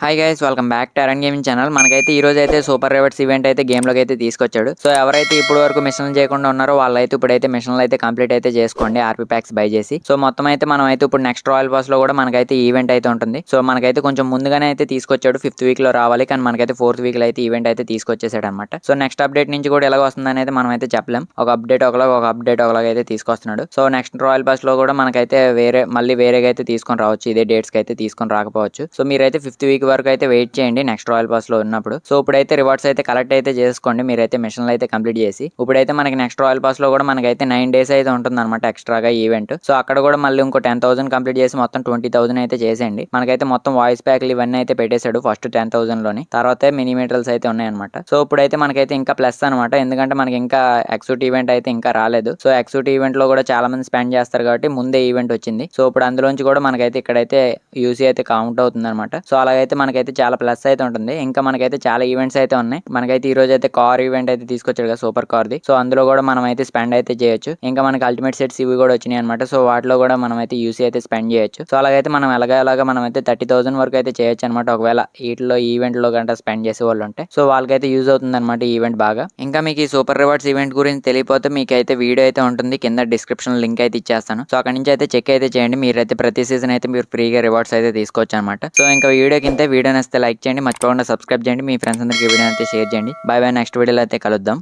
Hi guys welcome back to Aran gaming channel మనకైతే ఈ రోజు అయితే సూపర్ రివర్స్ ఈవెంట్ అయితే గేమ్లోకి అయితే తీసుకొచ్చాడు. సో ఎవరైతే ఇప్పుడు వరకు మిషన్లు చేయకుండా ఉన్నారో వాళ్ళైతే ఇప్పుడైతే మిషన్లు అయితే కంప్లీట్ అయితే చేసుకోండి ఆర్పీ ప్యాక్స్ బై చేసి. సో మొత్తం అయితే మనం అయితే ఇప్పుడు నెక్స్ట్ రాయల్ పాస్లో కూడా మనకైతే ఈవెంట్ అయితే ఉంటుంది. సో మనకైతే కొంచెం ముందుగానే అయితే తీసుకొచ్చాడు ఫిఫ్త్ వీక్లో రావాలి. కానీ మనకైతే ఫోర్త్ వీక్లో అయితే ఈవెంట్ అయితే తీసుకొచ్చేసాడు అనమాట సో నెక్స్ట్ అప్డేట్ నుంచి కూడా ఎలా వస్తుంది అనేది మనం అయితే చెప్పలేం. ఒక అప్డేట్ ఒకలా ఒక అప్డేట్ ఒకలాగా అయితే తీసుకొస్తున్నాడు. సో నెక్స్ట్ రాయల్ పాస్లో కూడా మనకైతే వేరే మళ్ళీ వేరేగా అయితే తీసుకొని రావచ్చు. ఇదే డేట్స్కి అయితే తీసుకొని రాకపోవచ్చు. సో మీరైతే ఫిఫ్త్ వీక్ వరకు అయితే వెయిట్ చేయండి నెక్స్ట్ రాయల్ పాస్లో ఉన్నప్పుడు. సో ఇప్పుడైతే రివార్డ్స్ అయితే కలెక్ట్ అయితే చేసుకోండి మీరైతే మిషన్లు అయితే కంప్లీట్ చేసి. ఇప్పుడైతే మనకి నెక్స్ట్ రాయల్ పాస్లో కూడా మనకైతే నైన్ డేస్ అయితే ఉంటుంది అనమాట ఎక్స్ట్రాగా ఈవెంట్ సో అక్కడ కూడా మళ్ళీ ఇంకో టెన్ థౌసండ్ కంప్లీట్ చేసి మొత్తం ట్వంటీ థౌసండ్ అయితే చేసేయండి. మనకైతే మొత్తం వాయిస్ ప్యాక్లు ఇవన్నీ అయితే పెట్టేశాడు ఫస్ట్ టెన్ థౌసండ్లోని. తర్వాత మినిమీటర్స్ అయితే ఉన్నాయన్నమాట. సో ఇప్పుడైతే మనకైతే ఇంకా ప్లస్ అనమాట ఎందుకంటే మనకి ఇంకా ఎక్సూట్ ఈవెంట్ అయితే ఇంకా రాలేదు. సో ఎక్సూట్ ఈవెంట్లో కూడా చాలా మంది స్పెండ్ చేస్తారు కాబట్టి ముందే ఈవెంట్ వచ్చింది. సో ఇప్పుడు అందులోంచి కూడా మనకైతే ఇక్కడైతే యూసీ అయితే కౌంట్ అవుతుంది అనమాట సో అలాగైతే మనకైతే చాలా ప్లస్ అయితే ఉంటుంది. ఇంకా మనకైతే చాలా ఈవెంట్స్ అయితే ఉన్నాయి. మనకైతే ఈ రోజు అయితే కార్ ఈవెంట్ అయితే తీసుకొచ్చాడు కదా సూపర్ కార్ ది. సో అందులో కూడా మనం అయితే స్పెండ్ అయితే చేయొచ్చు. ఇంకా మనకి అల్టిమేట్ సెట్స్ ఇవి కూడా వచ్చినాయి అనమాట సో వాటిలో కూడా మనం అయితే యూసీ అయితే స్పెండ్ చేయొచ్చు. సో అలాగైతే మనం ఎలాగా ఎలాగా మనం అయితే థర్టీ థౌసండ్ వరకు అయితే చేయొచ్చు అనమాట ఒకవేళ వీటిలో ఈవెంట్లో గంట స్పెండ్ చేసే వాళ్ళు ఉంటే. సో వాళ్ళకైతే యూజ్ అవుతుంది అనమాట ఈవెంట్ బాగా. ఇంకా మీకు ఈ సూపర్ రివార్డ్స్ ఈవెంట్ గురించి తెలియపోతే మీకు అయితే వీడియో అయితే ఉంటుంది. కింద డిస్క్రిప్షన్ లింక్ అయితే ఇచ్చేస్తాను. సో అక్కడ నుంచి అయితే చెక్ అయితే చేయండి. మీరైతే ప్రతి సీజన్ అయితే మీరు ఫ్రీగా రివార్డ్స్ అయితే తీసుకోవచ్చు అనమాట సో ఇంకా వీడియో కింద వీడియో నచ్చితే లైక్ చేయండి మర్చిపోకుండా సబ్స్క్రైబ్ చేయండి. మీ ఫ్రెండ్స్ అందరికీ వీడియో అయితే షేర్ చేయండి. బాయ్ బాయ్ నెక్స్ట్ వీడియోలో అయితే కలుద్దాం.